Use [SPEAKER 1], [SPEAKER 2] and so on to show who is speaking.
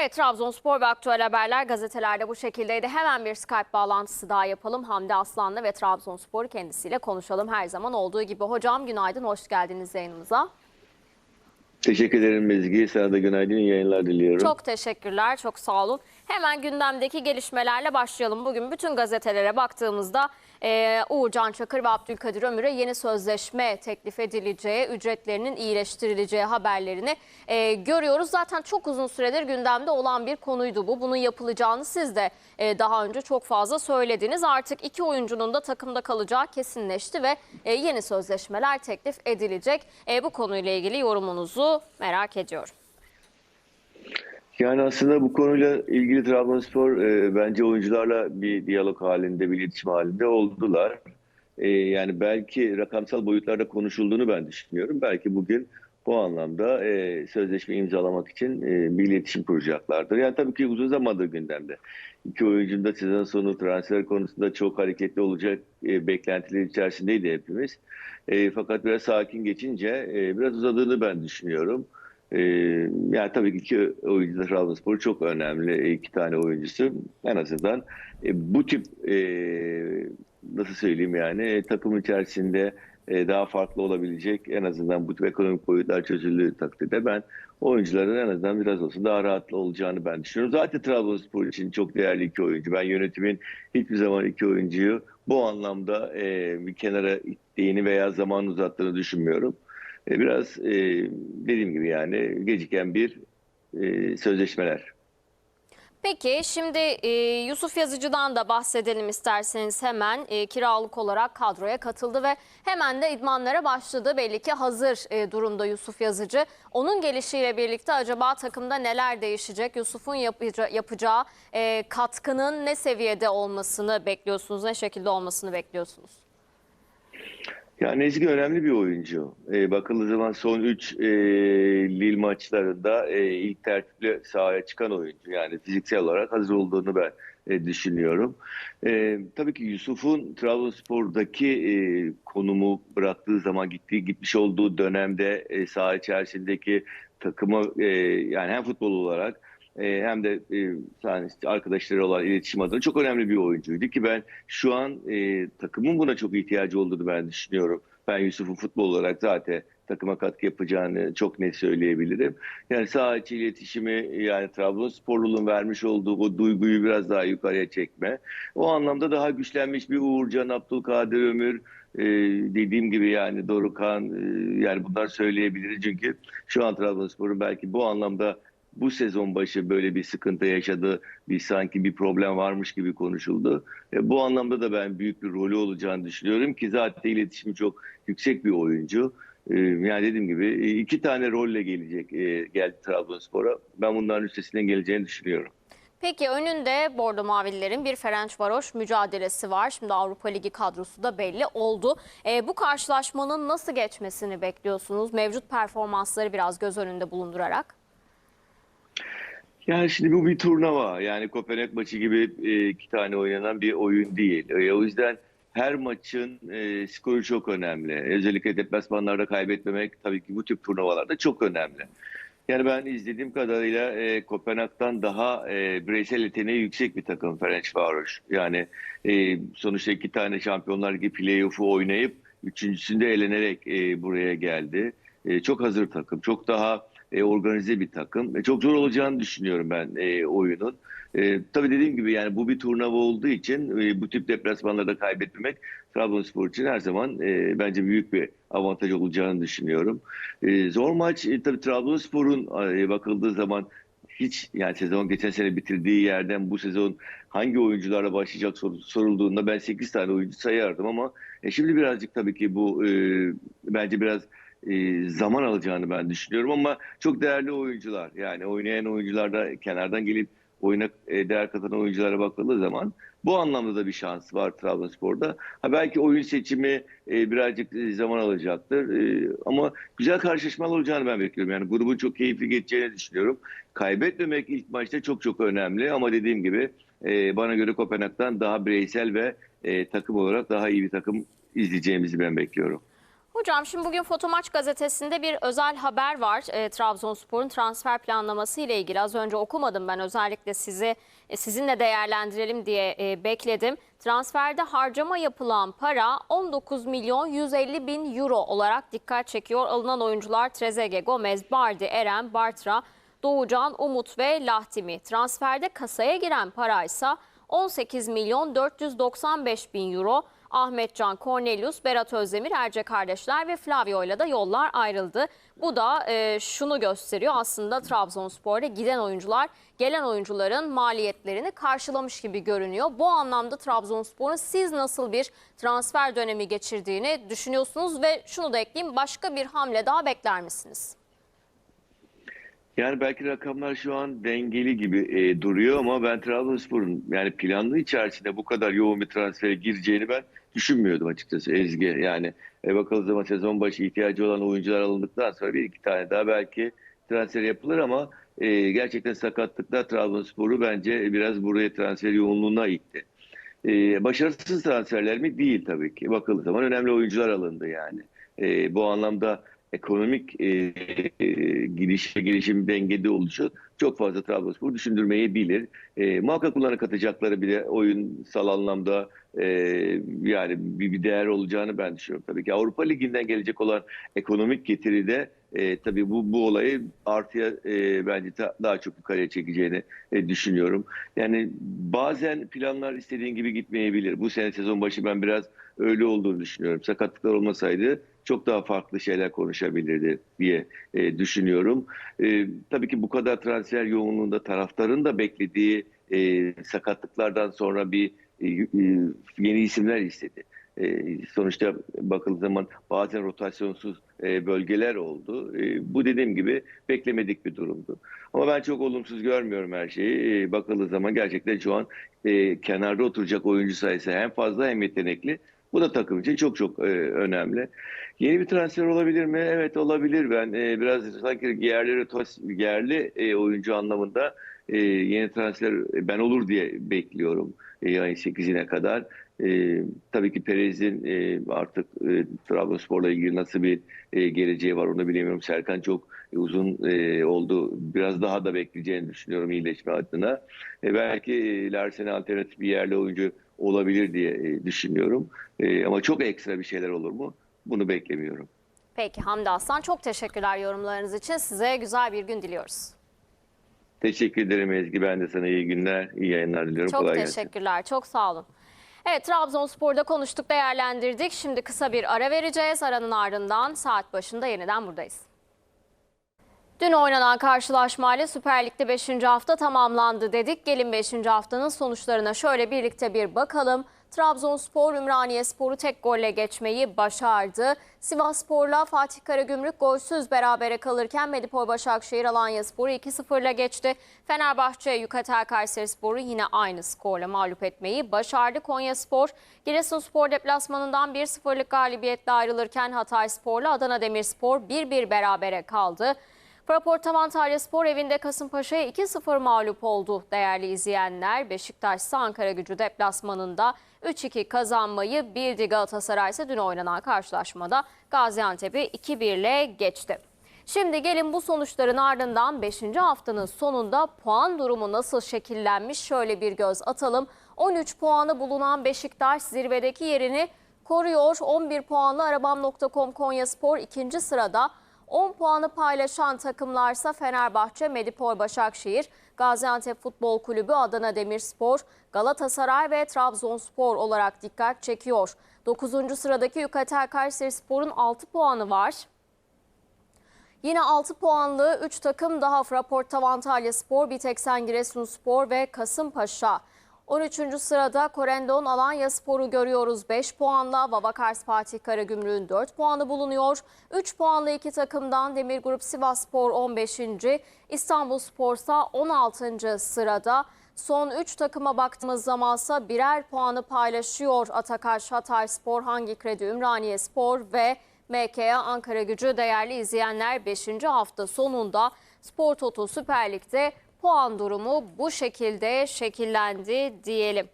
[SPEAKER 1] Evet Trabzonspor ve aktüel haberler gazetelerde bu şekildeydi. Hemen bir Skype bağlantısı daha yapalım. Hamdi Aslan'la ve Trabzonspor kendisiyle konuşalım her zaman olduğu gibi. Hocam günaydın, hoş geldiniz yayınımıza.
[SPEAKER 2] Teşekkür ederim Ezgi. Sana da günaydın, yayınlar diliyorum.
[SPEAKER 1] Çok teşekkürler, çok sağ olun. Hemen gündemdeki gelişmelerle başlayalım. Bugün bütün gazetelere baktığımızda e, Uğurcan Çakır ve Abdülkadir Ömür'e yeni sözleşme teklif edileceği, ücretlerinin iyileştirileceği haberlerini e, görüyoruz. Zaten çok uzun süredir gündemde olan bir konuydu bu. Bunun yapılacağını siz de e, daha önce çok fazla söylediniz. Artık iki oyuncunun da takımda kalacağı kesinleşti ve e, yeni sözleşmeler teklif edilecek. E, bu konuyla ilgili yorumunuzu merak ediyorum.
[SPEAKER 2] Yani aslında bu konuyla ilgili Trabzonspor e, bence oyuncularla bir diyalog halinde, bir iletişim halinde oldular. E, yani belki rakamsal boyutlarda konuşulduğunu ben düşünüyorum. Belki bugün bu anlamda e, sözleşme imzalamak için e, bir iletişim kuracaklardır. Yani tabii ki uzun zamandır gündemde. İki oyuncunun da sezon sonu transfer konusunda çok hareketli olacak e, beklentiler içerisindeydi hepimiz. E, fakat biraz sakin geçince e, biraz uzadığını ben düşünüyorum. Ee, yani tabii ki iki oyuncu da Trabzonspor çok önemli. iki tane oyuncusu en azından e, bu tip e, nasıl söyleyeyim yani e, takım içerisinde e, daha farklı olabilecek en azından bu tip ekonomik boyutlar çözüldüğü takdirde ben oyuncuların en azından biraz olsun daha rahatlı olacağını ben düşünüyorum. Zaten Trabzonspor için çok değerli iki oyuncu. Ben yönetimin hiçbir zaman iki oyuncuyu bu anlamda e, bir kenara ittiğini veya zaman uzattığını düşünmüyorum. E, biraz e, dediğim gibi yani geciken bir e, sözleşmeler.
[SPEAKER 1] Peki şimdi e, Yusuf Yazıcı'dan da bahsedelim isterseniz hemen e, kiralık olarak kadroya katıldı ve hemen de idmanlara başladı. Belli ki hazır e, durumda Yusuf Yazıcı. Onun gelişiyle birlikte acaba takımda neler değişecek? Yusuf'un yapacağı, yapacağı e, katkının ne seviyede olmasını bekliyorsunuz? Ne şekilde olmasını bekliyorsunuz?
[SPEAKER 2] Yani Ezgi önemli bir oyuncu. E, bakıldığı zaman son 3 e, Lille maçlarında e, ilk tertiple sahaya çıkan oyuncu. Yani fiziksel olarak hazır olduğunu ben e, düşünüyorum. E, tabii ki Yusuf'un Trabzonspor'daki e, konumu bıraktığı zaman gittiği gitmiş olduğu dönemde e, saha içerisindeki takımı e, yani hem futbol olarak e, hem de e, arkadaşları olan iletişim adına çok önemli bir oyuncuydu ki ben şu an e, takımın buna çok ihtiyacı olduğunu ben düşünüyorum. Ben Yusuf'un futbol olarak zaten takıma katkı yapacağını çok net söyleyebilirim. Yani saha içi iletişimi yani Trabzonsporluluğun vermiş olduğu o duyguyu biraz daha yukarıya çekme. O anlamda daha güçlenmiş bir Uğurcan, Abdülkadir Ömür, ee, dediğim gibi yani Dorukan e, yani bunlar söyleyebiliriz çünkü şu an Trabzonspor'un belki bu anlamda bu sezon başı böyle bir sıkıntı yaşadı. Bir sanki bir problem varmış gibi konuşuldu. E, bu anlamda da ben büyük bir rolü olacağını düşünüyorum ki zaten iletişimi çok yüksek bir oyuncu. E, yani dediğim gibi e, iki tane rolle gelecek e, geldi Trabzonspor'a. Ben bunların üstesinden geleceğini düşünüyorum.
[SPEAKER 1] Peki önünde Bordo Mavililerin bir Ferencvaroş mücadelesi var. Şimdi Avrupa Ligi kadrosu da belli oldu. E, bu karşılaşmanın nasıl geçmesini bekliyorsunuz? Mevcut performansları biraz göz önünde bulundurarak.
[SPEAKER 2] Yani şimdi bu bir turnuva. Yani Kopenhag maçı gibi e, iki tane oynanan bir oyun değil. E, o yüzden her maçın e, skoru çok önemli. Özellikle deplasmanlarda kaybetmemek tabii ki bu tip turnuvalarda çok önemli. Yani ben izlediğim kadarıyla e, Kopenhag'dan daha e, bireysel yeteneği yüksek bir takım Ferencvaros. Yani e, sonuçta iki tane Şampiyonlar Ligi playoff'u oynayıp üçüncüsünde elenerek e, buraya geldi. E, çok hazır takım, çok daha e, organize bir takım. E, çok zor olacağını düşünüyorum ben e, oyunun. E, tabii dediğim gibi yani bu bir turnuva olduğu için e, bu tip deplasmanlarda kaybetmemek Trabzonspor için her zaman e, bence büyük bir avantaj olacağını düşünüyorum. E, zor maç e, tabii Trabzonspor'un e, bakıldığı zaman hiç yani sezon geçen sene bitirdiği yerden bu sezon hangi oyuncularla başlayacak sor, sorulduğunda ben 8 tane oyuncu sayardım ama e, şimdi birazcık tabii ki bu e, bence biraz e, zaman alacağını ben düşünüyorum ama çok değerli oyuncular. Yani oynayan oyuncular da kenardan gelip oyuna e, değer katan oyunculara bakıldığı zaman bu anlamda da bir şans var Trabzonspor'da. Ha belki oyun seçimi e, birazcık e, zaman alacaktır. Ama güzel karşılaşmalar olacağını ben bekliyorum. Yani grubun çok keyifli geçeceğini düşünüyorum. Kaybetmemek ilk maçta çok çok önemli ama dediğim gibi bana göre Kopenhag'dan daha bireysel ve takım olarak daha iyi bir takım izleyeceğimizi ben bekliyorum.
[SPEAKER 1] Hocam şimdi bugün Fotomaç gazetesinde bir özel haber var. E, Trabzonspor'un transfer planlaması ile ilgili. Az önce okumadım ben özellikle sizi e, sizinle değerlendirelim diye e, bekledim. Transferde harcama yapılan para 19 milyon 150 bin euro olarak dikkat çekiyor. Alınan oyuncular Trezeguet, Gomez, Bardi, Eren, Bartra, Doğucan, Umut ve Lahtimi. Transferde kasaya giren paraysa 18 milyon 495 bin euro. Ahmetcan, Cornelius, Berat Özdemir, Erce kardeşler ve Flavio ile de yollar ayrıldı. Bu da e, şunu gösteriyor aslında Trabzonspor'da giden oyuncular gelen oyuncuların maliyetlerini karşılamış gibi görünüyor. Bu anlamda Trabzonspor'un siz nasıl bir transfer dönemi geçirdiğini düşünüyorsunuz ve şunu da ekleyeyim başka bir hamle daha bekler misiniz?
[SPEAKER 2] Yani belki rakamlar şu an dengeli gibi e, duruyor ama ben Trabzonspor'un yani planlı içerisinde bu kadar yoğun bir transfere gireceğini ben düşünmüyordum açıkçası Ezgi. Yani e, bakalım zaman sezon başı ihtiyacı olan oyuncular alındıktan sonra bir iki tane daha belki transfer yapılır ama e, gerçekten sakatlıklar Trabzonspor'u bence biraz buraya transfer yoğunluğuna itti. E, başarısız transferler mi? Değil tabii ki. Bakıldığı zaman önemli oyuncular alındı yani. E, bu anlamda ekonomik e, e, gidiş ve gelişim dengede oluşu çok fazla Trabzonspor düşündürmeyebilir. E, muhakkak bunlara katacakları bir de oyunsal anlamda e, yani bir, bir değer olacağını ben düşünüyorum. Tabii ki Avrupa Ligi'nden gelecek olan ekonomik getiri de e, tabii bu, bu olayı artıya e, bence ta- daha çok yukarıya çekeceğini e, düşünüyorum. Yani bazen planlar istediğin gibi gitmeyebilir. Bu sene sezon başı ben biraz öyle olduğunu düşünüyorum. Sakatlıklar olmasaydı çok daha farklı şeyler konuşabilirdi diye e, düşünüyorum. E, tabii ki bu kadar transfer yoğunluğunda taraftarın da beklediği e, sakatlıklardan sonra bir e, e, yeni isimler istedi. E, sonuçta bakıldığı zaman bazen rotasyonsuz e, bölgeler oldu. E, bu dediğim gibi beklemedik bir durumdu. Ama ben çok olumsuz görmüyorum her şeyi. E, bakıldığı zaman gerçekten şu an e, kenarda oturacak oyuncu sayısı hem fazla hem yetenekli. Bu da takım için çok çok e, önemli. Yeni bir transfer olabilir mi? Evet olabilir. Ben e, biraz sanki yerli rotas- yerli e, oyuncu anlamında e, yeni transfer e, ben olur diye bekliyorum e, ayın 8'ine kadar. E, tabii ki Perez'in e, artık e, Trabzonspor'la ilgili nasıl bir e, geleceği var onu bilemiyorum. Serkan çok e, uzun e, oldu. Biraz daha da bekleyeceğini düşünüyorum iyileşme adına. E, belki e, alternatif bir yerli oyuncu olabilir diye e, düşünüyorum. E, ama çok ekstra bir şeyler olur mu? Bunu beklemiyorum.
[SPEAKER 1] Peki Hamdi Aslan çok teşekkürler yorumlarınız için. Size güzel bir gün diliyoruz.
[SPEAKER 2] Teşekkür ederim Ezgi. Ben de sana iyi günler, iyi yayınlar diliyorum.
[SPEAKER 1] Çok
[SPEAKER 2] Kolay gelsin.
[SPEAKER 1] teşekkürler. Çok sağ olun. Evet Trabzonspor'da konuştuk, değerlendirdik. Şimdi kısa bir ara vereceğiz. Aranın ardından saat başında yeniden buradayız. Dün oynanan karşılaşmayla Süper Lig'de 5. hafta tamamlandı dedik. Gelin 5. haftanın sonuçlarına şöyle birlikte bir bakalım. Trabzonspor Ümraniyespor'u tek golle geçmeyi başardı. Sivasspor'la Fatih Karagümrük golsüz berabere kalırken Medipol Başakşehir Alanyaspor'u 2-0'la geçti. Fenerbahçe Yukatel Kayserispor'u yine aynı skorla mağlup etmeyi başardı. Konyaspor Giresunspor deplasmanından 1-0'lık galibiyetle ayrılırken Hatayspor'la Adana Demirspor 1-1 berabere kaldı. Fraport Antalya Spor evinde Kasımpaşa'ya 2-0 mağlup oldu değerli izleyenler. Beşiktaş ise Ankara gücü deplasmanında 3-2 kazanmayı bildi. Galatasaray ise dün oynanan karşılaşmada Gaziantep'i 2-1 ile geçti. Şimdi gelin bu sonuçların ardından 5. haftanın sonunda puan durumu nasıl şekillenmiş şöyle bir göz atalım. 13 puanı bulunan Beşiktaş zirvedeki yerini koruyor. 11 puanlı arabam.com Konyaspor ikinci sırada. 10 puanı paylaşan takımlarsa Fenerbahçe, Medipol Başakşehir, Gaziantep Futbol Kulübü, Adana Demirspor, Galatasaray ve Trabzonspor olarak dikkat çekiyor. 9. sıradaki Yukatel Kayserispor'un 6 puanı var. Yine 6 puanlı 3 takım daha Fraport Antalya Spor, Biteksen Giresunspor ve Kasımpaşa. 13. sırada Korendon Alanya Spor'u görüyoruz 5 puanla. Vavakars Fatih Karagümrük'ün 4 puanı bulunuyor. 3 puanlı iki takımdan Demir Grup Sivas Spor 15. İstanbul Spor ise 16. sırada. Son 3 takıma baktığımız zamansa birer puanı paylaşıyor Atakaş, Hatay Spor, Hangi Kredi, Ümraniye Spor ve MKA Ankara Gücü değerli izleyenler 5. hafta sonunda Spor Toto Süper Lig'de puan durumu bu şekilde şekillendi diyelim.